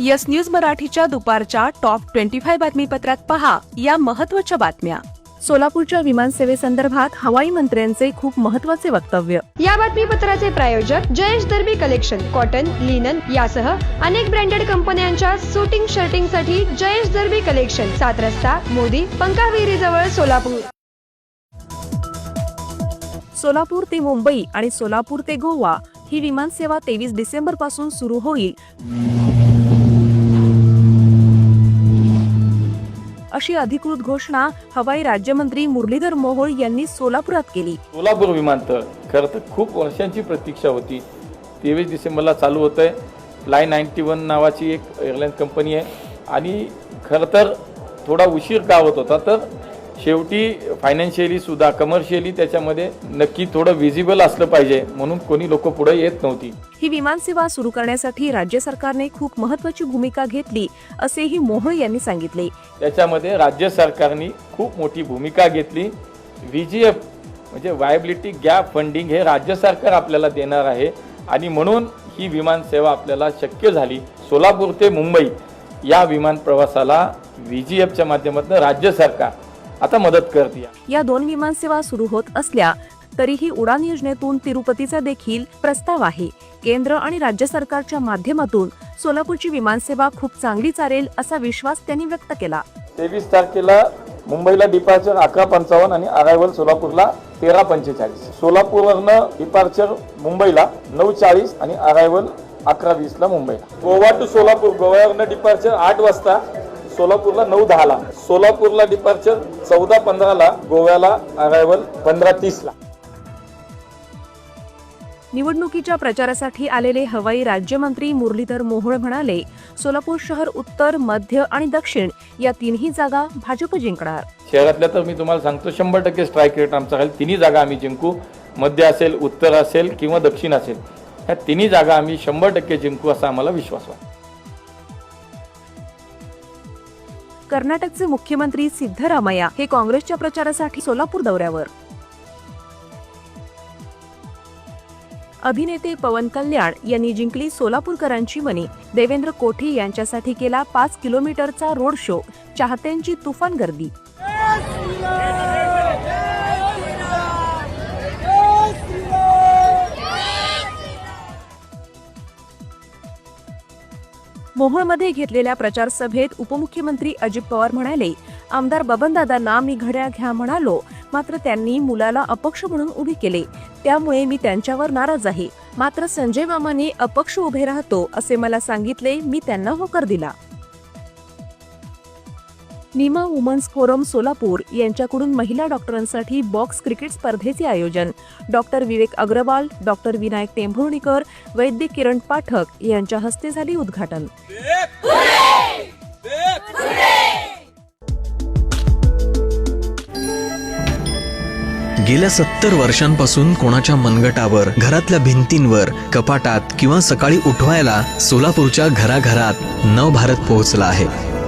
Yes news मराठीच्या दुपारच्या top twenty five बातमीपत्रात पहा या महत्त्वाच्या बातम्या. सोलापूरच्या विमानसेवेसंदर्भात हवाई मंत्र्यांचे खूप महत्त्वाचे वक्तव्य. या बातमीपत्राचे प्रायोजक Jayesh Darbi collection cotton linen यासह अनेक ब्रँडेड कंपन्यांच्या सुटिंग शर्टिंगसाठी जयेश दर्बी कलेक्शन सात रस्ता मोदी पंकाविरी जवळ सोलापूर. सोलापूर ते मुंबई आणि सोलापूर ते गोवा ही विमानसेवा तेवीस डिसेंबरपासून सुरू होईल. अशी अधिकृत घोषणा हवाई राज्यमंत्री मुरलीधर मोहोळ यांनी सोलापुरात केली. सोलापूर विमानतळ खरं तर खूप वर्षांची प्रतीक्षा होती. तेवीस डिसेंबरला चालू होतं आहे फ्लाय नाईन्टी वन नावाची एक एअरलाईन कंपनी आहे. आणि खरं तर थोडा उशीर का होत होता तर शेवटी फायनान्शियली सुद्धा कमर्शियली त्याच्यामध्ये नक्की थोडं विजिबल असलं पाहिजे म्हणून कोणी लोक पुढे येत नव्हती. ही विमानसेवा सुरू करण्यासाठी राज्य सरकारने खूप महत्वाची भूमिका घेतली असेही मोहोळ यांनी सांगितले. त्याच्यामध्ये राज्य सरकारने खूप मोठी भूमिका घेतली. व्ही जी एफ म्हणजे वायबिलिटी गॅप फंडिंग हे राज्य सरकार आपल्याला देणार आहे. आणि म्हणून ही विमानसेवा आपल्याला शक्य झाली. सोलापूर ते मुंबई या विमान प्रवासाला व्ही जी एफच्या माध्यमातून राज्य सरकार आता मदत करते या. दोन विमानसेवा सुरू होत असल्या तरीही उडान योजनेतून तिरुपतीचा देखील प्रस्ताव आहे. केंद्र आणि राज्य सरकारच्या माध्यमातून सोलापूरची विमानसेवा खूप चांगली चालेल असा विश्वास त्यांनी व्यक्त केला. तेवीस तारखेला मुंबईला डिपार्चर अकरा पंचावन्न आणि अरायवल सोलापूरला तेरा पंचेचाळीस. सोलापूरवरनं डिपार्चर मुंबईला नऊ चाळीस आणि अरायवल अकरा वीसला मुंबईला. गोवा टू सोलापूर गोव्यावरनं डिपार्चर आठ वाजता. सोलापूरला नऊ दहाला. सोलापूरला डिपार्चर चौदा पंधराला गोव्याला अरायवल पंधरा तीसला. निवडणुकीच्या प्रचारासाठी आलेले हवाई राज्यमंत्री मुरलीधर मोहोळ म्हणाले सोलापूर शहर उत्तर मध्य आणि दक्षिण या तिन्ही जागा भाजप जिंकणार. शहरातल्या तर मी तुम्हाला सांगतो शंभर टक्के स्ट्राईक रेट आमचा राहील. तिन्ही जागा आम्ही जिंकू. मध्य असेल उत्तर असेल किंवा दक्षिण असेल. ह्या तिन्ही जागा आम्ही शंभर टक्के जिंकू असा आम्हाला विश्वास वाटतो. कर्नाटकचे मुख्यमंत्री सिद्धरामय्या हे काँग्रेसच्या प्रचारासाठी सोलापूर दौऱ्यावर. अभिनेते पवन कल्याण यांनी जिंकली सोलापूरकरांची मनी. देवेंद्र कोठी यांच्यासाठी केला पाच किलोमीटरचा रोड शो. चाहत्यांची तुफान गर्दी. मोहोळमध्ये घेतलेल्या प्रचार सभेत उपमुख्यमंत्री अजित पवार म्हणाले आमदार बबनदादांना मी घड्याळ घ्या म्हणालो मात्र त्यांनी मुलाला अपक्ष म्हणून उभे केले. त्यामुळे मी त्यांच्यावर नाराज आहे. मात्र संजय मामाने अपक्ष उभे राहतो असे मला सांगितले मी त्यांना होकार दिला. निमा वुमन्स फोरम सोलापूर यांच्याकडून महिला डॉक्टरांसाठी बॉक्स क्रिकेट स्पर्धेचे आयोजन. डॉक्टर विवेक अग्रवाल डॉक्टर विनायक टेंभुर्णीकर वैद्य किरण पाठक यांच्या हस्ते झाले उद्घाटन. गेल्या सत्तर वर्षांपासून कोणाच्या मनगटावर घरातल्या भिंतींवर कपाटात किंवा सकाळी उठवायला सोलापूरच्या घराघरात नवभारत पोहोचला आहे.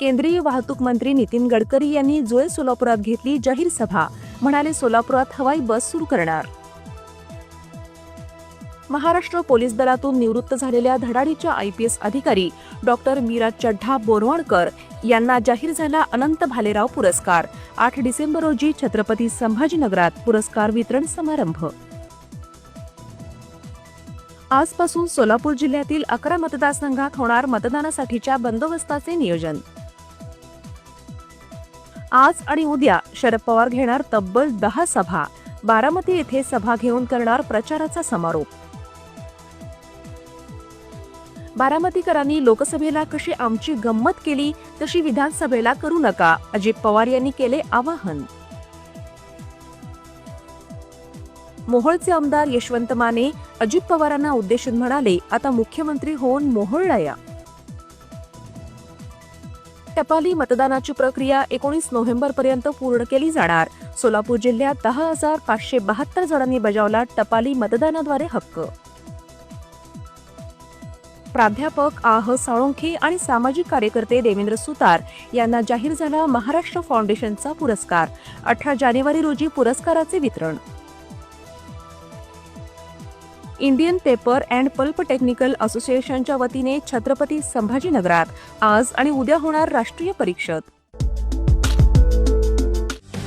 केंद्रीय वाहतूक मंत्री नितीन गडकरी यांनी जुळे सोलापुरात घेतली जाहीर सभा. म्हणाले सोलापुरात हवाई बस सुरू करणार. महाराष्ट्र पोलीस दलातून निवृत्त झालेल्या धडाडीच्या आय पी एस अधिकारी डॉक्टर मीरा चड्ढा बोरवणकर यांना जाहीर झाला अनंत भालेराव पुरस्कार. आठ डिसेंबर रोजी छत्रपती संभाजीनगरात पुरस्कार वितरण समारंभ. आजपासून सोलापूर जिल्ह्यातील अकरा मतदारसंघात होणार मतदानासाठीच्या बंदोबस्ताचे नियोजन. आज आणि उद्या शरद पवार घेणार तब्बल दहा सभा. बारामती येथे सभा घेऊन करणार प्रचाराचा समारोप. बारामतीकरांनी लोकसभेला कशी आमची गंमत केली तशी विधानसभेला करू नका अजित पवार यांनी केले आवाहन. मोहोळचे आमदार यशवंत माने अजित पवारांना उद्देशून म्हणाले आता मुख्यमंत्री होऊन मोहोळला या टपाली मतदानाची प्रक्रिया एकोणीस नोव्हेंबर पर्यंत पूर्ण केली जाणार. सोलापूर जिल्ह्यात दहा हजार पाचशे बहात्तर जणांनी बजावला टपाली मतदानाद्वारे हक्क. प्राध्यापक आह साळुंखे आणि सामाजिक कार्यकर्ते देवेंद्र सुतार यांना जाहीर झाला महाराष्ट्र फाउंडेशनचा पुरस्कार. अठरा जानेवारी रोजी पुरस्काराचे वितरण. Indian paper and pulp technical असोसिएशनच्या वतीने छत्रपती संभाजीनगरात आज आणि उद्या होणार राष्ट्रीय परिषद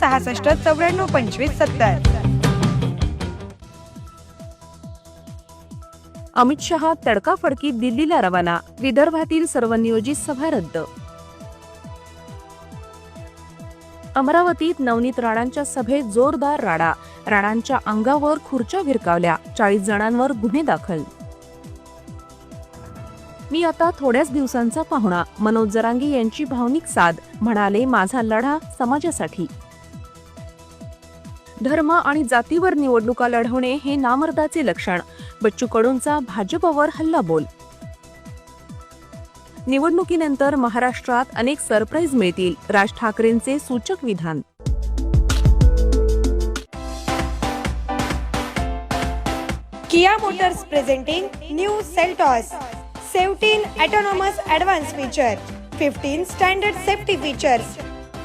सहासष्ट चौऱ्याण्णव पंचवीस सत्तर. अमित शहा तडकाफडकी दिल्लीला रवाना. विदर्भातील सर्व नियोजित सभा रद्द. अमरावतीत नवनीत राणांच्या सभेत जोरदार राडा. राणांच्या अंगावर खुर्च्या भिरकावल्या चाळीस जणांवर गुन्हे दाखल. मी आता थोड्याच दिवसांचा पाहुणा. मनोज जरांगे यांची भावनिक साध म्हणाले माझा लढा समाजासाठी. धर्म आणि जातीवर निवडणुका लढवणे हे नामर्दाचे लक्षण. बच्चू कडूंचा भाजपवर हल्लाबोल. निवडणुकीनंतर महाराष्ट्रात अनेक सरप्राईज मिळतील राज ठाकरेंचे सूचक विधान. Kia Motors presenting new Seltos. Seventeen autonomous advance feature. Fifteen standard safety features.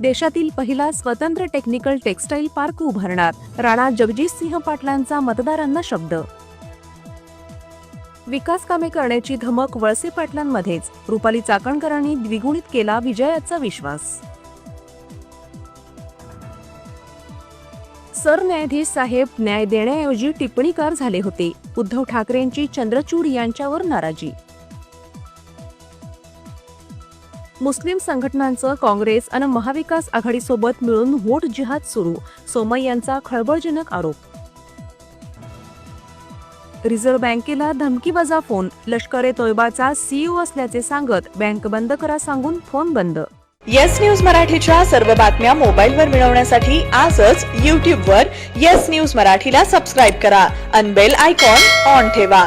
देशातील पहिला स्वतंत्र टेक्निकल टेक्स्टाईल पार्क उभारणार. राणा जगजितसिंह पाटलांचा मतदारांना शब्द. विकास कामे करण्याची धमक वळसे पाटलांमध्येच. रुपाली चाकणकरांनी द्विगुणित केला विजयाचा विश्वास. सरन्यायाधीश साहेब न्याय देण्याऐवजी टिप्पणीकार झाले होते. उद्धव ठाकरेंची चंद्रचूड यांच्यावर नाराजी. मुस्लिम संघटनांचं काँग्रेस आणि महाविकास आघाडीसोबत मिळून व्होट जिहाद सुरू सोमय यांचा खळबळजनक आरोप. रिझर्व्ह बँकेला धमकीबाजा फोन लष्कर ए तोयबाचा सीईओ असल्याचे सांगत बँक बंद करा सांगून फोन बंद. येस न्यूज मराठीच्या सर्व बातम्या मोबाईलवर मिळवण्यासाठी आजच यूट्यूबवर येस न्यूज मराठीला सबस्क्राईब करा. अनबेल आयकॉन ऑन ठेवा.